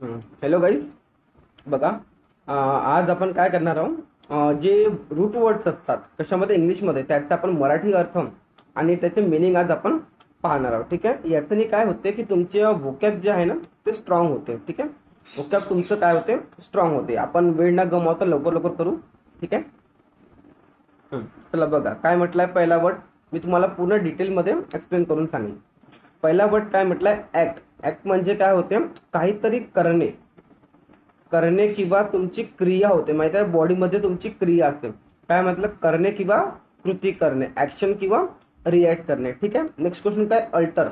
Hello guys बघा आज आपण काय करणार आहोत? जे रूट वर्ड्स असतात कशामध्ये? इंग्लिशमध्ये त्याचा आपण मराठी अर्थ आणि त्याचे मिनिंग आज आपण पाहणार आहोत. ठीक आहे? याच्याने काय होते की तुमचे वोकॅब जे आहे ना ते स्ट्रॉंग होते. ठीक आहे? वोकॅब तुमचं काय होते? स्ट्रॉंग होते. आपण वेळ न गमावता लवकर लवकर करू. ठीक आहे? चला बघा काय म्हटलंय पहिला वर्ड मी तुम्हाला पूर्ण डिटेलमध्ये एक्सप्लेन करून सांगेन. पहिला वर्ड काय म्हटलंय? ऍक्ट ऍक्ट म्हणजे काय होते? काहीतरी करणे. करणे किंवा तुमची क्रिया होते. माहिती आहे? बॉडीमध्ये तुमची क्रिया असते. काय म्हटलं? करणे किंवा कृती करणे. ऍक्शन किंवा रिॲक्ट करणे. ठीक आहे? नेक्स्ट क्वेश्चन काय? अल्टर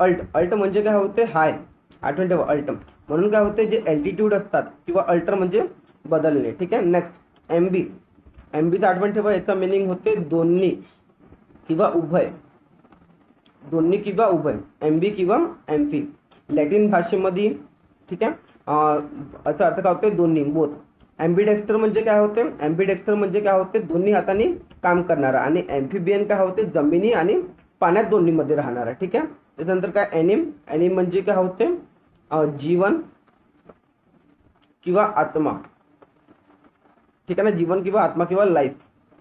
अल्ट अल्ट म्हणजे काय होते? हाय आठवण ठेवा. अल्ट म्हणून काय होते? जे अल्टिट्यूड असतात किंवा अल्टर म्हणजे बदलणे. ठीक आहे? नेक्स्ट एम बी एम बीचं आठवण ठेवा. याचा मिनिंग होते दोन्ही किंवा उभय. दोन्ही किंवा उभय. एम बी किंवा एम पी लॅटिन भाषेमध्ये ठीक आहे? असं याचा अर्थ काय होते दोन्ही बोथ ॲम्बिडेक्स्टर म्हणजे काय होते ॲम्बिडेक्स्टर म्हणजे काय होते दोन्ही हाताने काम करणारा आणि एम्फिबियन काय होते जमिनी आणि पाण्यात दोन्हीमध्ये राहणारा ठीक आहे? त्याच्यानंतर काय? ॲनिम ॲनिम म्हणजे काय होते जीवन किंवा आत्मा. ठीक आहे ना? जीवन किंवा आत्मा किंवा लाईफ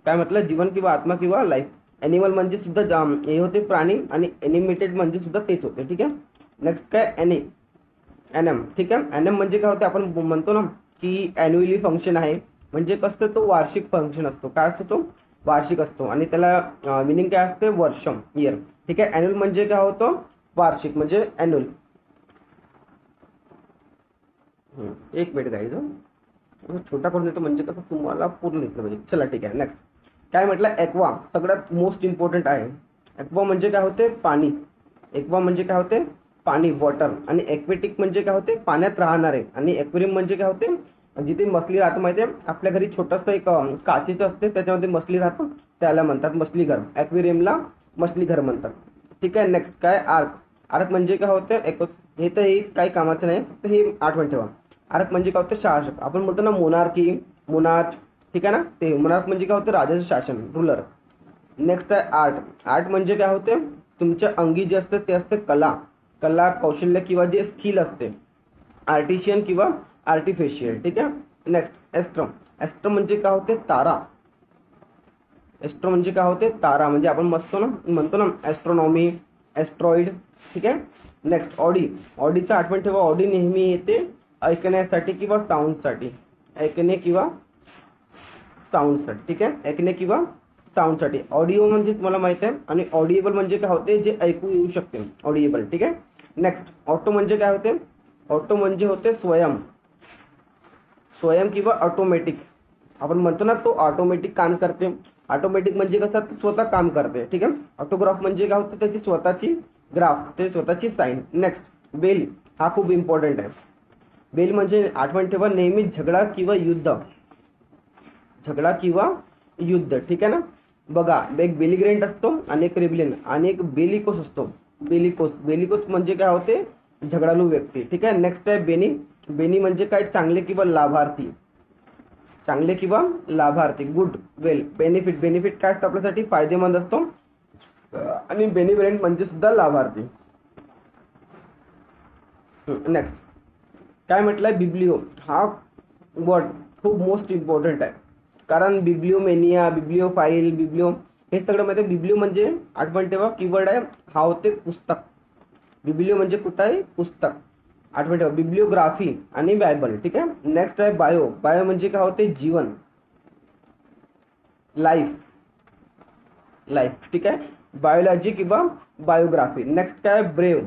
काय म्हटलं? जीवन किंवा आत्मा किंवा लाईफ ॲनिमल म्हणजे सुद्धा जाम- हे होते प्राणी आणि ॲनिमेटेड म्हणजे सुद्धा तेच होते ठीक आहे? नेक्स्ट काय ॲनि ॲनम ठीक आहे? ॲनम म्हणजे काय होतं? आपण म्हणतो ना की ॲन्युअली फंक्शन आहे. म्हणजे कसं तो वार्षिक फंक्शन असतो. काय असतो तो? वार्षिक असतो. आणि त्याला मिनिंग काय असते? वर्षम इयर ठीक आहे? ॲन्युअल म्हणजे काय होतं? वार्षिक म्हणजे ॲन्युअल एक मिनिट गाईज छोटा करून देतो म्हणजे कसं तुम्हाला पूर्ण येतलं पाहिजे. चला ठीक आहे. नेक्स्ट काय म्हटलं? एक्वा सगळ्यात मोस्ट इम्पॉर्टंट आहे. एक्वा म्हणजे काय होते? पाणी. एक्वा म्हणजे काय होते? पाणी वॉटर आणि एक्वेटिक म्हणजे काय होते? पाण्यात राहणारे. आणि एक्वेरियम म्हणजे काय होते? जिथे मछली राहतो माहिती आहे आपल्या घरी छोटंसं एक काचेचं असते. त्याच्यामध्ये मछली राहतं. त्याला म्हणतात मछली घर. ॲक्वेरियमला मछली घर म्हणतात. ठीक आहे नेक्स्ट काय? आर्क. आर्क म्हणजे काय होते? एक हे तर हे काही कामाचं नाही. तर हे आठवण ठेवा. आर्क म्हणजे काय होतं? शासक. आपण म्हणतो ना मोनार्की मोनार्च ठीक आहे ना? ते मोनार्क म्हणजे काय होतं? राजाचं शासन. रुलर नेक्स्ट आहे आर्ट. आर्ट म्हणजे काय होते? तुमच्या अंगी जे असते ते असते कला. कला कौशल्य किंवा जे स्किल असते आर्टिशियन किंवा आर्टिफिशियल ठीक आहे? Next astro. एस्ट्रो म्हणजे काय होते? तारा. एस्ट्रो म्हणजे काय होते? तारा. म्हणजे आपण मस्तो ना म्हणतो ना ॲस्ट्रॉनॉमी ॲस्ट्रॉइड ठीक आहे? नेक्स्ट ऑडी ऑडीचं आठवण ठेवा. ऑडी नेहमी येते ऐकण्यासाठी किंवा साऊंडसाठी ऐकणे किंवा साऊंडसाठी ठीक आहे? ऐकणे किंवा साऊंडसाठी ऑडिओ म्हणजे तुम्हाला माहिती आहे. आणि ऑडिएबल म्हणजे काय होते? जे ऐकू येऊ शकते. ऑडिएबल ठीक आहे? नेक्स्ट ऑटो म्हणजे काय होते? ऑटो म्हणजे होते स्वयं. स्वयं किंवा ऑटोमॅटिक आपण म्हणतो ना तो ऑटोमॅटिक काम करते. ऑटोमॅटिक म्हणजे कसं? स्वतः काम करते. ठीक आहे? ऑटोग्राफ म्हणजे काय होतं? त्याची स्वतःची ग्राफ ते स्वतःची साईन नेक्स्ट बेल हा खूप इम्पॉर्टंट आहे. बेल म्हणजे आठवण ठेवा नेहमी झगडा किंवा युद्ध. झगडा किंवा युद्ध. ठीक आहे ना? बघा एक बेलिग्रेंट असतो आणि एक रिबलिन आणि एक बेलिकोस असतो बेलिकोस बेलिकोस म्हणजे काय होते? झगडालू व्यक्ती. ठीक आहे? नेक्स्ट आहे बेनी. बेनी म्हणजे काय? चांगले किंवा लाभार्थी. चांगले किंवा लाभार्थी. गुड वेल बेनिफिट बेनिफिट काय असतं आपल्यासाठी? फायदेमंद असतो. आणि बेनिफिट म्हणजे सुद्धा लाभार्थी. नेक्स्ट काय म्हटलंय? बिब्लिओ हा वर्ड खूप मोस्ट इम्पॉर्टंट आहे. कारण बिब्लिओमेनिया बिब्लिओ फाईल बिब्लिओ हे सगळं माहिती बिब्ल्यू बिब्लिओ म्हणजे आठवण ठेवा कीवर्ड आहे हा होते पुस्तक. बिब्लिओ म्हणजे कुठं आहे? पुस्तक. आठवण ठेवा. बिब्लिओग्राफी आणि बायबल ठीक आहे? नेक्स्ट आहे बायो बायो म्हणजे काय होते? जीवन. लाईफ लाईफ ठीक आहे? बायोलॉजी किंवा बायोग्राफी नेक्स्ट काय? ब्रेव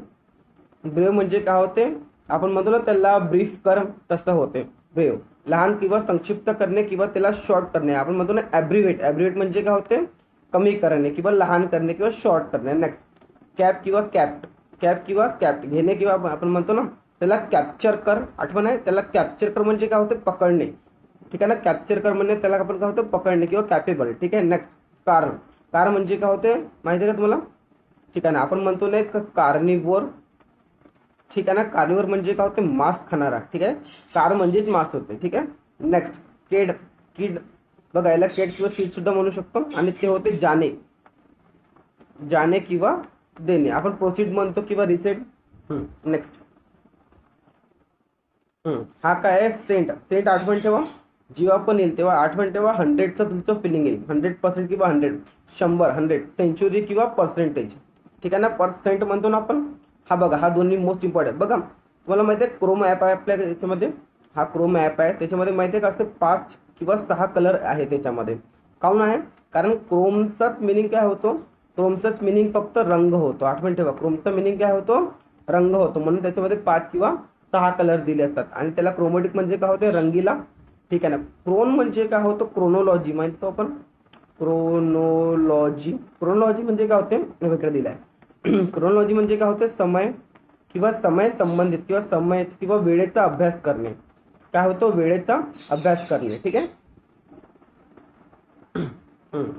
ब्रेव म्हणजे काय होते? आपण म्हणतो ना त्याला ब्रीफ कर तसं होते. ब्रेव लहान किंवा संक्षिप्त करणे किंवा त्याला शॉर्ट करणे. आपण म्हणतो ना ॲब्रिवेट ॲब्रिवेट म्हणजे काय होते? कमी करणे किंवा लहान करणे किंवा शॉर्ट करणे नेक्स्ट कॅप किंवा कॅप्ट कॅप किंवा कॅप्ट घेणे किंवा आपण- म्हणतो ना, त्याला कॅप्चर कर. आठवण आहे? त्याला कॅप्चर कर म्हणजे काय होते? पकडणे. ठीक आहे ना? कॅप्चर कर म्हणजे त्याला आपण काय होतं? पकडणे किंवा कॅपेबल ठीक आहे? नेक्स्ट कार कार म्हणजे काय होते? माहिती आहे का तुम्हाला? ठीक आहे ना? आपण म्हणतो ना एक कार्निवोर ठीक आहे ना? कार्निवोर म्हणजे काय होते? मांस खाणारा. ठीक आहे? कार म्हणजेच मांस होते. ठीक आहे? नेक्स्ट केड किड बघा याला केट किंवा सीट सुद्धा म्हणू शकतो आणि ते होते जाणे. जाणे किंवा देणे. आपण प्रोसीड म्हणतो किंवा रिसेट नेक्स्ट हा काय आहे? सेंट सेंट आठवण ठेवा. जेव्हा पण येईल तेव्हा आठवण ठेवा. हंड्रेडचं तुमचं फिलिंग येईल. हंड्रेड पर्सेंट किंवा हंड्रेड शंभर हंड्रेड सेंचुरी किंवा पर्सेंटेज ठीक आहे ना? पर्सेंट म्हणतो ना आपण. हा बघा हा दोन्ही मोस्ट इम्पॉर्टंट बघा तुम्हाला माहिती आहे क्रोम ॲप आहे आपल्या याच्यामध्ये. हा क्रोम ॲप आहे. त्याच्यामध्ये माहिती आहे का? असे पाच किंवा सहा कलर आहे त्याच्यामध्ये. काऊन आहे? कारण क्रोमचाच मिनिंग काय होतो? क्रोमचाच मिनिंग फक्त रंग होतो. आठवण ठेवा क्रोमचा मिनिंग काय होतो? रंग होतो. म्हणून त्याच्यामध्ये पाच किंवा सहा कलर दिले असतात. आणि त्याला क्रोमॅटिक म्हणजे काय होते रंगीला. ठीक आहे ना? क्रोन म्हणजे काय होतं? क्रोनोलॉजी माहिती आपण? क्रोनोलॉजी क्रोनोलॉजी म्हणजे काय होते वेगळं दिलंय दिलं आहे क्रोनोलॉजी म्हणजे काय होते समय किंवा समय संबंधित किंवा समय किंवा वेळेचा अभ्यास करणे. काय होतो? वेळेचा अभ्यास करणे. ठीक आहे?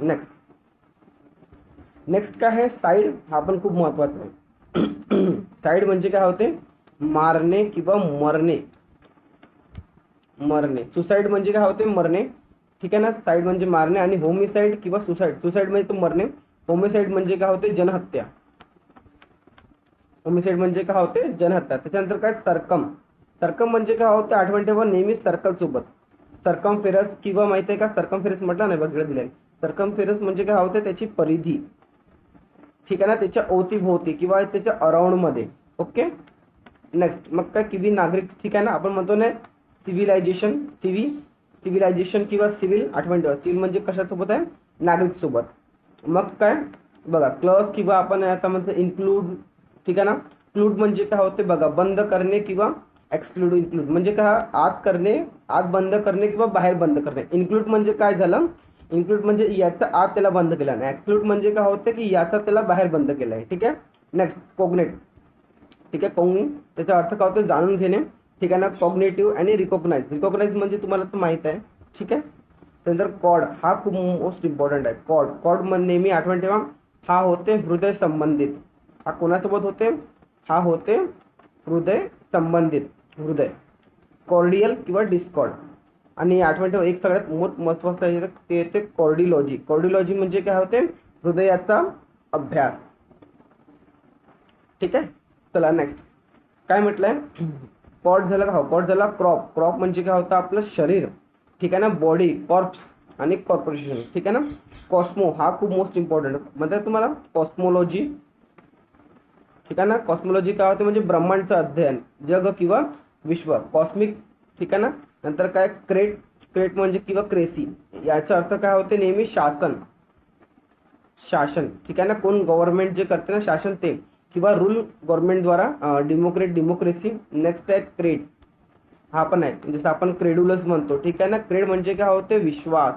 नेक्स्ट नेक्स्ट काय आहे? साईड हा पण खूप महत्त्वाचा आहे. साईड म्हणजे काय होते? मारणे किंवा मरणे. मरणे. सुसाईड म्हणजे काय होते? मरणे. ठीक आहे ना? साईड म्हणजे मारणे आणि होमिसाईड किंवा सुसाईड सुसाईड म्हणजे तो मरणे. होमिसाईड म्हणजे काय होते? जनहत्या. होमिसाईड म्हणजे काय होते? जनहत्या. त्याच्यानंतर काय? सरकम सर्कम म्हणजे काय? होतं आठवण ठेवा नेहमी सर्कल सोबत. सर्कम फेरस किंवा माहिती आहे का? सर्कम फेरस म्हटलं नाही बघितलं दिलंय. सर्कम फेरस म्हणजे काय? होते त्याची परिधी. ठीक आहे ना? त्याच्या अवतीभोवती किंवा त्याच्या अराउंडमध्ये ओके? नेक्स्ट मग काय? किवी नागरिक. ठीक आहे ना? आपण म्हणतो ना सिव्हिलायझेशन सिव्ही सिव्हिलायझेशन किंवा सिव्हिल आठवण ठेवा. सिव्हिल म्हणजे कशासोबत आहे? नागरिक सोबत. मग काय? बघा क्लस किंवा आपण आता म्हणतो इन्क्लूड ठीक आहे ना? क्लूड म्हणजे काय? होते बघा. बंद करणे किंवा एक्सक्लूड इन्क्लूड म्हणजे काय आत करणे, आत बंद किंवा बाहेर बंद करणे. इन्क्लूड काय झालं? इन्क्लूड आत त्याला बंद नाही. एक्सक्लूड म्हणजे काय होतं की बाहेर बंद आहे ठीक आहे? नेक्स्ट कोग्नेट ठीक आहे? कोग्नी अर्थ काय होतो? जाणून घेणे. ठीक आहे ना? कॉग्नेटिव्ह आणि रिकॉग्नाइज रिकॉग्नाइज म्हणजे तुम्हाला तर माहित आहे. ठीक आहे? त्यानंतर कॉड हा खूप मोस्ट इम्पॉर्टंट आहे. कॉड कॉड म्हणजे नेहमी आठवण ठेवा. हा होते हृदय संबंधित हा कोणासोबत होते? हा होते हृदय संबंधित हृदय कॉर्डियल किंवा डिस्कॉर्ड आणि आठवण ठेवा एक सगळ्यात मोठ महत्वाचं आहे ते येते कॉर्डिलॉजी कॉर्डिलॉजी म्हणजे काय होते? हृदयाचा अभ्यास. ठीक आहे? चला नेक्स्ट काय म्हटलंय? पॉट हो, झाला का? पॉट झाला क्रॉप क्रॉप म्हणजे काय होतं? आपलं शरीर. ठीक आहे ना? बॉडी कॉर्प्स आणि कॉर्पोरेशन ठीक आहे ना? कॉस्मो हा खूप मोस्ट इम्पॉर्टंट म्हणजे तुम्हाला? कॉस्मोलॉजी ठीक आहे ना? कॉस्मोलॉजी काय होते? म्हणजे ब्रह्मांडचं अध्ययन. जग किंवा विश्व कॉस्मिक ठीक आहे ना नंतर काय क्रेट क्रेट म्हणजे किंवा क्रेसी याचा अर्थ काय होते नेहमी शासन. शासन. ठीक आहे ना कोण गव्हर्नमेंट जे करते ना शासन ते. किंवा रूल गव्हर्नमेंटद्वारा डेमोक्रेट डेमोक्रेसी नेक्स्ट आहे क्रेड हा पण आहे. जसं आपण क्रेडुलस म्हणतो. ठीक आहे ना क्रेड म्हणजे काय होते? विश्वास.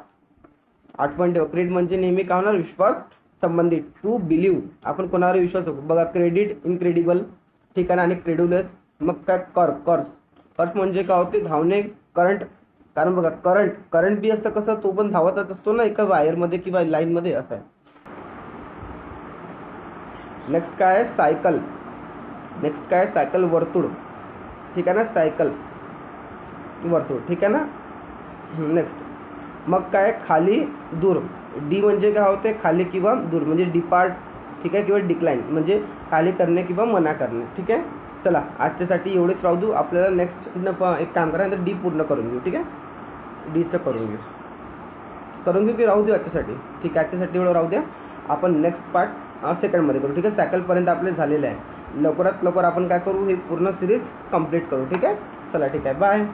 आठवण ठेव. क्रेड म्हणजे नेहमी काय होणार? विश्वास संबंधित. टू बिलीव्ह आपण कोणावर विश्वास होतो बघा क्रेडिट इनक्रेडिबल ठीक आहे ना आणि क्रेडुलस मग काय कर कर्स कर्स म्हणजे काय होते? धावणे करंट कारण बघा करंट करंट बी असतं कसं तो पण धावतच असतो ना एका वायरमध्ये किंवा लाईनमध्ये असं आहे. नेक्स्ट काय आहे? सायकल नेक्स्ट काय सायकल वर्तुळ. ठीक आहे ना? सायकल वर्तुळ. ठीक आहे ना? नेक्स्ट मग काय खाली दूर. डी म्हणजे काय होते? खाली किंवा दूर. म्हणजे डिपार्ट ठीक आहे किंवा डिक्लाईन म्हणजे खाली करणे किंवा मना करणे. ठीक आहे? चला आजच्यासाठी एवढेच राहू देऊ. आपल्याला नेक्स्ट एक काम करा डी पूर्ण करून घेऊ ठीक आहे? डीचं करून घेऊ. करून घेऊ की राहू देऊ आजच्यासाठी? ठीक आहे आजच्यासाठी एवढं राहू द्या. आपण नेक्स्ट पार्ट सेकंडमध्ये करू ठीक आहे? सायकलपर्यंत आपले झालेलं आहे. लवकरात लवकर आपण काय करू हे पूर्ण सिरीज कंप्लीट करू ठीक आहे? चला ठीक आहे. बाय